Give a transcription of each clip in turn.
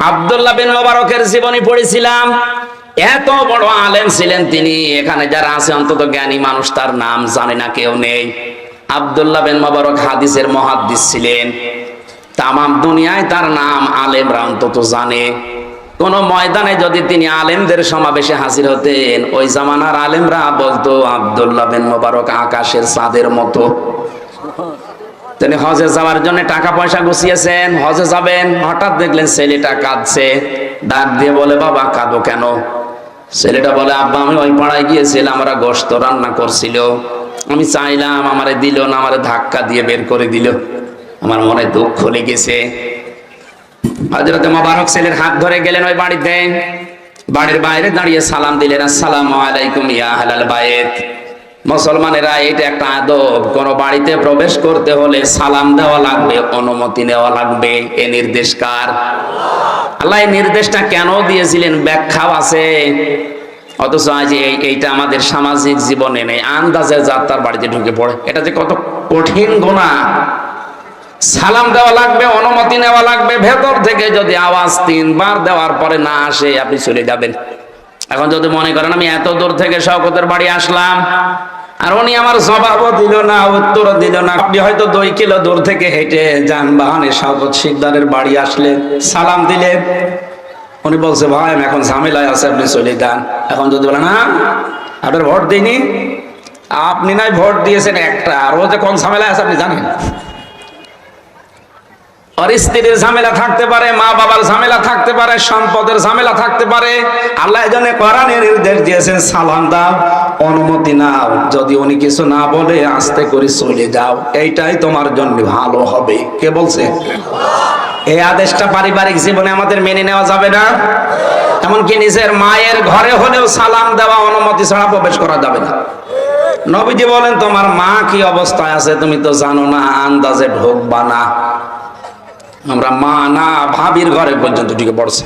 আব্দুল্লাহ বিন মোবারকের জীবনী পড়েছিলাম। এত বড় আলেম ছিলেন তিনি। এখানে যারা আছে, অন্তত জ্ঞানী মানুষ, তার নাম জানে না, কেউ নেই। আব্দুল্লাহ বিন মোবারক হাদিসের মহাদ্দিস ছিলেন। তামাম দুনিয়ায় তার নাম আলেমরা অন্তত জানে। কোন ময়দানে যদি তিনি আলেমদের সমাবেশে হাজির হতেন, ওই জামানার আলেমরা বলতো, আব্দুল্লাহ বিন মোবারক আকাশের চাঁদের মতো। তিনি হজে যাওয়ার জন্য টাকা পয়সা গুছিয়েছেন, হজে যাবেন। হঠাৎ দেখলেন ছেলেটা কাঁদছে ডাক দিয়ে বলে, বাবা, কাঁদো কেন? ছেলেটা বলে, আব্বা, আমি ওই পাড়ায় গিয়েছিলাম, আমরা গোস্ত রান্না করছিল। আমি চাইলাম, আমারে দিল না, আমারে ধাক্কা দিয়ে বের করে দিল। আমার মনে দুঃখ লেগেছে। হজরত মোবারক ছেলের হাত ধরে গেলেন ওই বাড়িতে। বাড়ির বাইরে দাঁড়িয়ে সালাম দিলেন, আসসালামু আলাইকুম ইয়া হালাল বাইত। মুসলমানেরা এটা একটা আদব। কোন বাড়িতে প্রবেশ করতে হলে সালাম দেওয়া লাগবে, অনুমতি নেওয়া লাগবে। এ নির্দেশ কার? আল্লাহ এই নির্দেশটা কেন দিয়েছিলেন? ব্যাখ্যাও আছে। অথচ আজ এইটা আমাদের সামাজিক জীবনে নেই। আন্দাজে যার তার বাড়িতে ঢুকে পড়ে। এটা যে কত কঠিন গোনা সালাম দেওয়া লাগবে, অনুমতি নেওয়া লাগবে। ভেতর থেকে যদি আওয়াজ তিনবার দেওয়ার পরে না আসে, আপনি চলে যাবেন। এখন যদি মনে করেন আমি এত দূর থেকে শওকতের বাড়ি আসলাম, আর উনি আমার জবাবও দিল না, উত্তরও দিল না, আপনি হয়তো দুই কিলো দূর থেকে হেঁটে যানবাহনে শওকত শিকদারের বাড়ি আসলে সালাম দিলে উনি বলছে, ভাই, আমি এখন ঝামেলায় আছে, আপনি চলে যান। এখন যদি বলেন, না, আপনার ভোট দিইনি। আপনি নাই, ভোট দিয়েছেন একটা। আর ও যে কোন ঝামেলায় আছে, আপনি জানেন? ওর স্ত্রীর ঝামেলা থাকতে পারে মা বাবার ঝামেলা থাকতে পারে, সম্পদের ঝামেলা থাকতে পারে। আল্লাহ জন্য কোরআনের নির্দেশ দিয়েছেন, সালাম দাও, অনুমতি নাও, যদি উনি কিছু না বলে আস্তে করে চলে যাও, এইটাই তোমার জন্য ভালো হবে। কে বলছে? এই আদেশটা পারিবারিক জীবনে আমাদের মেনে নেওয়া যাবে না। এমনকি নিজের মায়ের ঘরে হলেও সালাম দেওয়া, অনুমতি ছাড়া প্রবেশ করা যাবে না। নবীজি বলেন, তোমার মা কি অবস্থায় আছে তুমি তো জানো না, আন্দাজে ঢোকবা না। আমরা মা না, ভাবির ঘরে পর্যন্ত ঢুকে পড়ছে।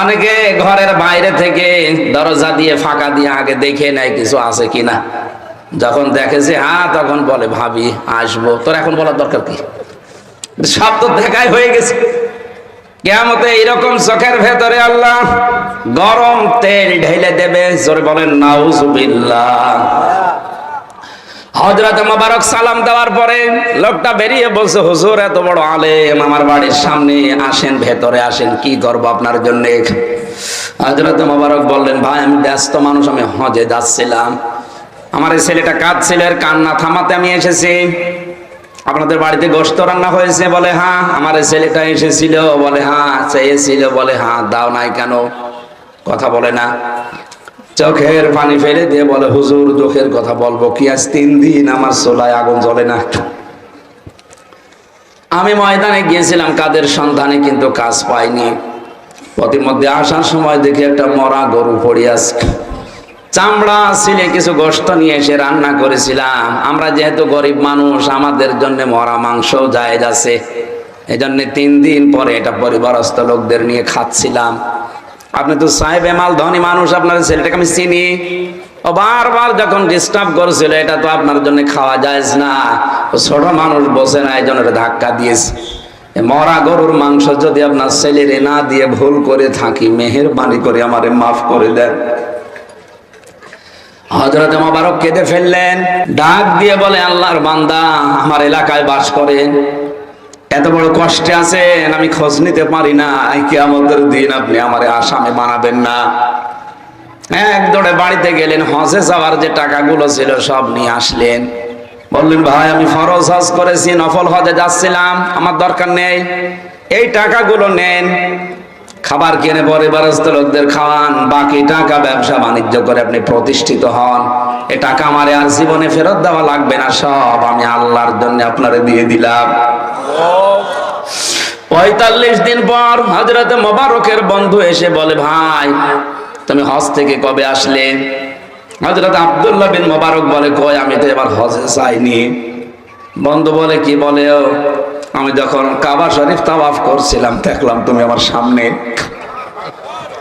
অনেকে ঘরের বাইরে থেকে দরজা দিয়ে, ফাঁকা দিয়ে আগে দেখে নেয় কিছু আছে কিনা। যখন দেখে যে হ্যাঁ তখন বলে, ভাবি, আসব। তোর এখন বলার দরকার কি? সব তো দেখাই হয়ে গেছে। কেমতে এইরকম চোখের ভেতরে আল্লাহ গরম তেল ঢেলে দেবে। জোরে বলেন, নাউজুবিল্লাহ। হজরত মোবারক সালাম দেওয়ার পরে লোকটা বেরিয়ে বলছে, হুজুর, এত বড় আলেম, আমার বাড়ির সামনে আসেন, ভেতরে আসেন, কি করব আপনার জন্য? হজরত মোবারক বললেন, ভাই, আমি ব্যস্ত মানুষ, আমি হজে যাচ্ছিলাম। আমার এই ছেলেটা কাঁদছিল, এর কান্না থামাতে আমি এসেছি। আপনাদের বাড়িতে গোস্ত রান্না হয়েছে? বলে হ্যাঁ আমার এই ছেলেটা এসেছিল। বলে হ্যাঁ চেয়েছিল। বলে হ্যাঁ দাও নাই কেন? কথা বলে না। চোখের পানি ফেলে দিয়ে বলে, হুজুর চোখের কথা বলব কি? আজ তিন দিন আমার চোলায় আগুন জ্বলে না। আমি ময়দানে গিয়েছিলাম, কাদের সন্ধানে কিন্তু কাজ পাইনি। প্রতিমধ্যে আসার সময় দেখি একটা মরা গরু পড়ে চামড়া, ছিলে কিছু গোস্ত নিয়ে এসে রান্না করেছিলাম। আমরা যেহেতু গরিব মানুষ, আমাদের জন্য মরা মাংস যায় আছে। এই জন্য তিন দিন পরে এটা পরিবারস্থ লোকদের নিয়ে খাচ্ছিলাম। আপনি তো সাহেব এমাল ধনী মানুষ, আপনার ছেলেটাকে আমি চিনি। ও বারবার যখন ডিস্টার্ব করেছিল, এটা তো আপনার জন্য খাওয়া যায় না। ছোট মানুষ বসে না, এই জন্য ধাক্কা দিয়েছে। মরা গরুর মাংস যদি আপনার ছেলেরে না দিয়ে ভুল করে থাকি, মেহেরবানি করে আমারে মাফ করে দেন। হজরত মোবারক কেঁদে ফেললেন। ডাক দিয়ে বলে, আল্লাহর বান্দা, আমার এলাকায় বাস করেন। এত বড় কষ্টে আছেন, আমি খোঁজ নিতে পারি না। কি আমাদের দিন আপনি আমার আসামে বানাবেন না। এক দৌড়ে বাড়িতে গেলেন, হজে যাওয়ার যে টাকাগুলো ছিল সব নিয়ে আসলেন। বললেন, ভাই, আমি ফরজ হজ করেছি, নফল হজে যাচ্ছিলাম, আমার দরকার নেই। এই টাকাগুলো নেন খাবার কিনে পরিবারস্থ লোকদের খাওয়ান, বাকি টাকা ব্যবসা বাণিজ্য করে আপনি প্রতিষ্ঠিত হন। এ টাকা আমারে আর জীবনে ফেরত দেওয়া লাগবে না, সব আমি আল্লাহর জন্য আপনারে দিয়ে দিলাম। পঁয়তাল্লিশ দিন পর হজরত মোবারকের বন্ধু এসে বলে, ভাই, তুমি হজ থেকে কবে আসলে? হজরত আব্দুল্লাহ বিন মোবারক বলে কয় আমি তো এবার হজে চাইনি বন্ধু বলে, কি বলে আমি যখন কাবা শরীফ তাওয়াফ করছিলাম, দেখলাম তুমি আমার সামনে।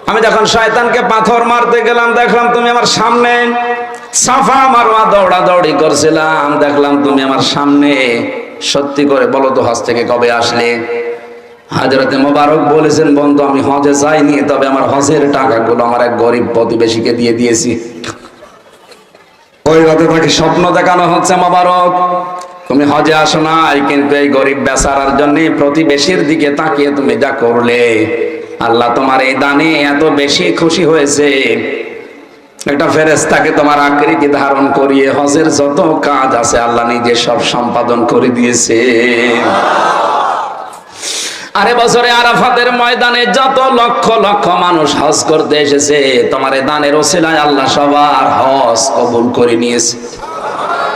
আমি যখন শয়তানকে পাথর মারতে গেলাম, দেখলাম তুমি আমার সামনে। সাফা মারোয়া দৌড়া দৌড়ি করছিলাম, দেখলাম তুমি আমার সামনে। সত্যি করে বলো তো, হজ থেকে কবে আসলে? হাজরতে মোবারক বলেছেন, বন্ধু, আমি হজে যাইনি, তবে আমার হজের টাকাগুলো আমার এক গরিব প্রতিবেশীকে দিয়ে দিয়েছি। ওই রাতে তাকে স্বপ্ন দেখানো হচ্ছে মোবারক। তুমি হজে আসো নাই, কিন্তু এই গরিব বেচারার জন্য প্রতিবেশীর দিকে তাকিয়ে তুমি যা করলে। আল্লাহ তোমার এই দানে এত বেশি খুশি হয়েছে। একটা ফেরেস্তাকে তোমার আকৃতি ধারণ করিয়ে হজের যত কাজ আছে আল্লাহ নিজে সব সম্পাদন করে দিয়েছে। আরে বছরে আরাফাতের ময়দানে যত লক্ষ লক্ষ মানুষ হজ করতে এসেছে, তোমার এই দানের ওসিলায় আল্লাহ সবার হজ কবুল করে নিয়েছে।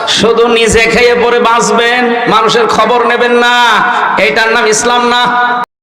শুধু নিজে খেয়ে পরে বাঁচবেন মানুষের খবর নেবেন না। এটার নাম ইসলাম না।